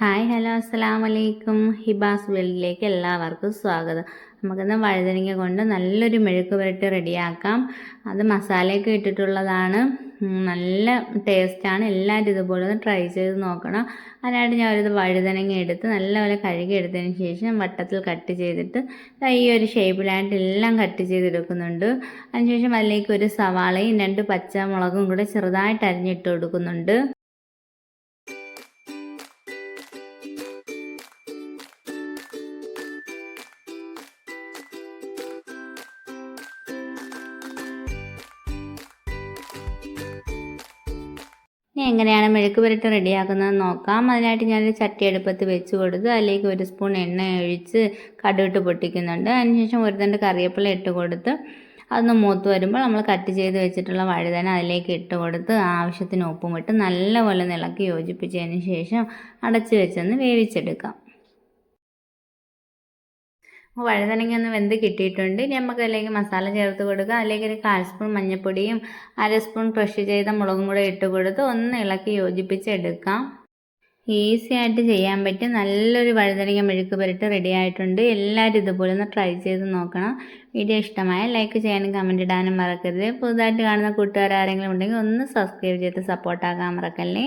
Hi hello അസ്സാം വലൈക്കും ഹിബാസ് വേൾഡിലേക്ക് എല്ലാവർക്കും സ്വാഗതം. നമുക്കിന്ന് വഴുതനങ്ങ കൊണ്ട് നല്ലൊരു മെഴുക്ക് പുരട്ടി റെഡിയാക്കാം. അത് മസാലയൊക്കെ ഇട്ടിട്ടുള്ളതാണ്. നല്ല ടേസ്റ്റാണ് എല്ലാവരും ഇതുപോലെ ഒന്ന് ട്രൈ ചെയ്ത് നോക്കണം. അതിനായിട്ട് ഞാൻ ഒരു വഴുതനങ്ങ എടുത്ത് നല്ലപോലെ കഴുകി എടുത്തതിന് ശേഷം വട്ടത്തിൽ കട്ട് ചെയ്തിട്ട് ഈ ഒരു ഷേപ്പിലായിട്ട് എല്ലാം കട്ട് ചെയ്തെടുക്കുന്നുണ്ട്. അതിനുശേഷം അതിലേക്ക് ഒരു സവാളയും രണ്ട് പച്ചമുളകും കൂടെ ചെറുതായിട്ട് അരിഞ്ഞിട്ട് കൊടുക്കുന്നുണ്ട്. ഇനി എങ്ങനെയാണ് മെഴുക്ക് പുരട്ട് റെഡിയാക്കുന്നത് നോക്കാം. അതിനായിട്ട് ഞാനൊരു ചട്ടി അടുപ്പത്ത് വെച്ച് കൊടുത്ത് അതിലേക്ക് ഒരു സ്പൂൺ എണ്ണ ഒഴിച്ച് കടുവിട്ട് പൊട്ടിക്കുന്നുണ്ട്. അതിനുശേഷം ഒരു തണ്ട് കറിവേപ്പില ഇട്ട് കൊടുത്ത് അതൊന്ന് മൂത്ത് വരുമ്പോൾ നമ്മൾ കട്ട് ചെയ്ത് വെച്ചിട്ടുള്ള വഴുതന അതിലേക്ക് ഇട്ട് കൊടുത്ത് ആവശ്യത്തിന് ഉപ്പും ഇട്ട് നല്ലപോലെ ഇളക്കി യോജിപ്പിച്ചതിന് ശേഷം അടച്ച് വെച്ചൊന്ന് വേവിച്ചെടുക്കാം. വഴുതനങ്ങ ഒന്ന് വെന്ത് കിട്ടിയിട്ടുണ്ട്. ഇനി നമുക്ക് അതിലേക്ക് മസാല ചേർത്ത് കൊടുക്കുക അതിലേക്ക് ഒരു കാൽ സ്പൂൺ മഞ്ഞൾപ്പൊടിയും അര സ്പൂൺ ക്രഷ് ചെയ്ത മുളകും കൂടെ ഇട്ട് കൊടുത്ത് ഒന്ന് ഇളക്കി യോജിപ്പിച്ചെടുക്കാം. ഈസി ആയിട്ട് ചെയ്യാൻ പറ്റും നല്ലൊരു വഴുതനങ്ങ മെഴുക്ക് പുരട്ട് റെഡി ആയിട്ടുണ്ട്. എല്ലാവരും ഇതുപോലെ ഒന്ന് ട്രൈ ചെയ്ത് നോക്കണം. വീഡിയോ ഇഷ്ടമായ ലൈക്ക് ചെയ്യാനും കമന്റ് ഇടാനും മറക്കരുത്. പുതുതായിട്ട് കാണുന്ന കൂട്ടുകാർ ആരെങ്കിലും ഉണ്ടെങ്കിൽ ഒന്ന് സബ്സ്ക്രൈബ് ചെയ്ത് സപ്പോർട്ടാക്കാൻ മറക്കല്ലേ?